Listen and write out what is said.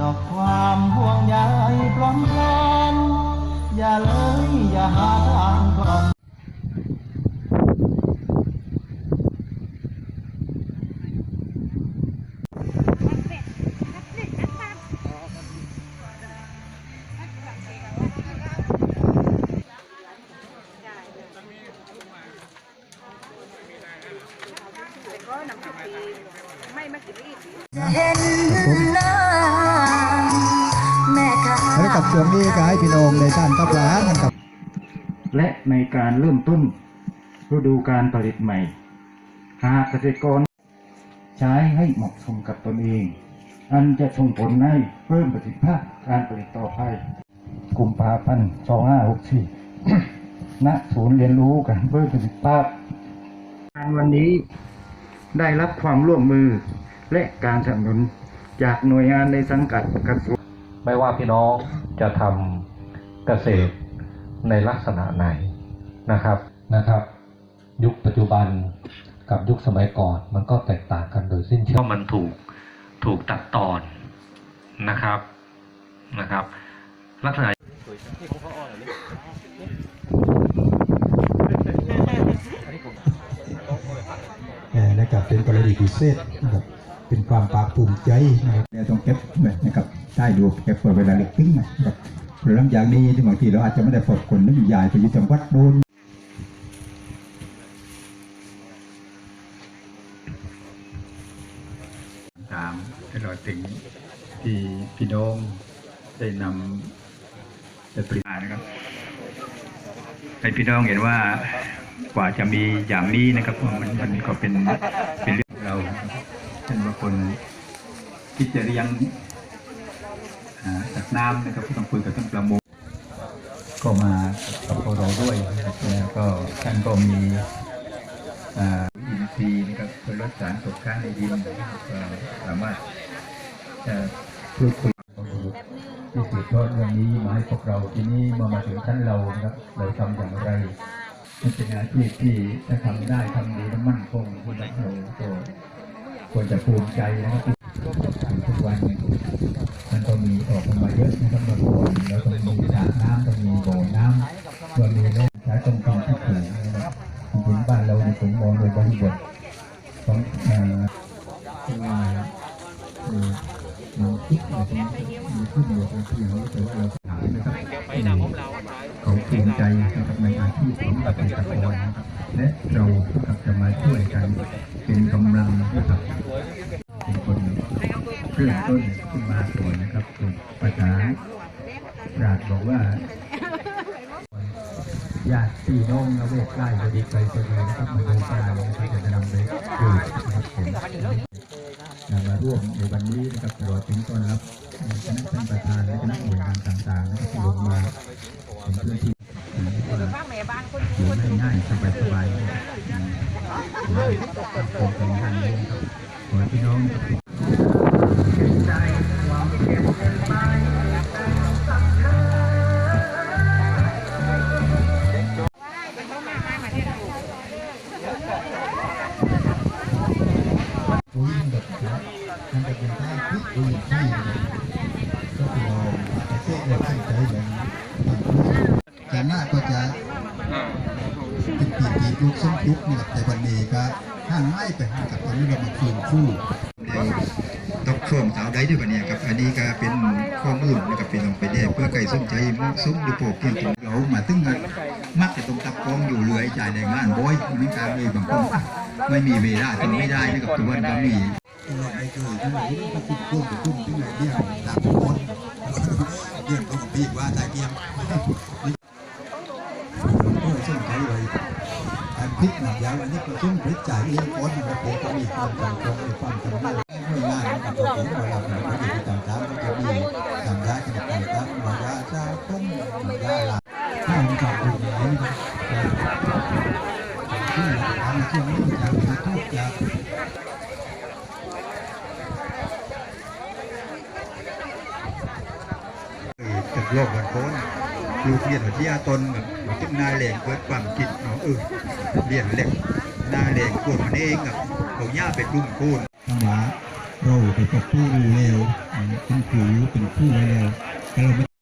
ดอกความห่วงใยพร้อมพลันอย่าเลยอย่าหาทางกล่อมเห็นห ช่วงนี้ก็ให้พี่น้องในท่านกับร้านนะครับและในการเริ่มต้นฤดูการผลิตใหม่ หากเกษตรกร ใช้ให้เหมาะสมกับตนเอง อันจะส่งผลให้เพิ่มประสิทธิภาพการผลิตต่อไปกุมภาพันธ์2564ณศูนย์เรียนรู้การเพิ่มประสิทธิภาพงานวันนี้ได้รับความร่วมมือและการสนับสนุนจากหน่วยงานในสังกัดกระทรวง ไม่ว่าพี่น้องจะทำเกษตรในลักษณะไหนนะครับนะครับ ยุคปัจจุบันกับยุคสมัยก่อนมันก็แตกต่างกันโดยสิ้นเชิงเพราะมันถูกถูกตัดตอนนะครับนะครับ ลักษณะเอ่อนะครับเป็นกรณีพิเศษนะครับเป็นความภาคภูมิใจนะครับเนี่ยต้องเก็บไว้นะครับ ได้ดูเก็บไว้เวลาเล็กปิ้งนะครับหลังจากนี้ที่บางทีเราอาจจะไม่ได้พบคนนึกยายไปยู่จังหวัดโน้นตามตลอดถึงที่พี่น้องได้นำจะปริมานะครับให้พี่น้องเห็นว่ากว่าจะมีอย่างนี้นะครับมันมันก็เป็นเป็นเรื่องเราเช่นบางคนที่จะเลี้ยง ตว์น้ำนะครับก็ต้องคุยกับท่านประมงก็มากับพวกเราด้วยนะครับแล้วก็ท่านก็มีอ่าอินทรีย์นะครับเพื่อลดสารตกค้างในดินสามารถจะพูดคุยที่สืบทอดเรื่องนี้มาให้พวกเราทีนี้มื่อมาถึงชั้นเรานะครับเราทำอย่างไรมันเป็นอาชีพที่ถ้าทำได้ทำดีและมั่นคงคุณเราก็ควรจะภูมิใจนะครับที่ทุกวันเนี่ยมันต้องมีออกมาเยอะนะครับบางคนเราต้องมีสระน้ำต้องมีบ่อน้ำตัวมีแล้วใช้ต้นทุนที่ถูกนะครับจริงบ้านเราในผมมองโดยบริบทของอ่อที่ว่าเอ่อเราคิดแบบนี้มีขึ้นอยู่กับที่เราแต่ว่าเราถามนะครับเขาภูมิใจนะครับในอาชีพของเกษตรกรนะครับและเราจะมาช่วยกันเป็นกำลังนะครับเป็นคน เริ่มต้นขึ้นมาก่อนนะครับส่วนภาษาปราดบอกว่าญาติพี่น้องละเวกใกล้จะดีไกลจะดีนะครับมาดูการนะครับจะนำไปดูนะครับผมมาร่วมในวันนี้นะครับตลอดถึงต้อนรับคณะท่านประธานและคณะหน่วยงานต่างๆนะครับที่ลงมาเป็นพื้นที่อยู่ง่ายๆสบายๆนะครับอืมน มันจะเป็นได้พริกปุ๋ยที่ก็เราเกษตรเราตั้งใจอย่างแต่หน้าก็จะเป็นปีปีลูกส้มยุกนี่แหละแต่วันนี้ก็ห้างไม้ไปกับตอนนี้เรามาคืนฟู่ตกช่วงสาวได้ด้วยวันนี้ครับอันนี้ก็เป็นข้อมูลนะครับเป็นลงไปได้เพื่อใครสนใจมาะสมดูโปรเพียงตรงเรามาตึ้งกันมักจะตรงตับกองอยู่เรือจ่ายแรงงานบ่อยมันการมีบางคนไม่มีเวลาทำไม่ได้นะครับตัววันก็มี เราไปเจอที่ไหนที่ก็คุ้มคุ้มคุ้มที่ไหนเดี่ยวตามคนเดี่ยวต้องกับพี่ว่าตายเกี่ยมก็สนใจเลยอันพริกหนักยาวอันนี้ก็ชุ่มพริกจ่ายเองก้อนนะครับผมก็มีความจำเป็นมีความจำเป็นไม่ง่ายนะครับผมเวลาผมไปอยู่ต่างๆมันจะมีต่าย้ายกันต่างๆมายาจ้าต้มมายาลาถ้าผมกลับอยู่ไหนที่ทางช่วงนี้จะมีทุกอย่าง จากโลกมันโคนอยู่เปลี่ยนที่ยาตนแบบที่นาแหลงเกิดความคิดเนาะเออเปลี่ยนแหลงนาแหลงกวนมันเองกับเขาหญ้าไป็นรุ่มโคนทั้งหลายเราไปกับผู้รู้แล้วเป็นผู้รู้เป็นผู้ไว้แล้วแต่เรา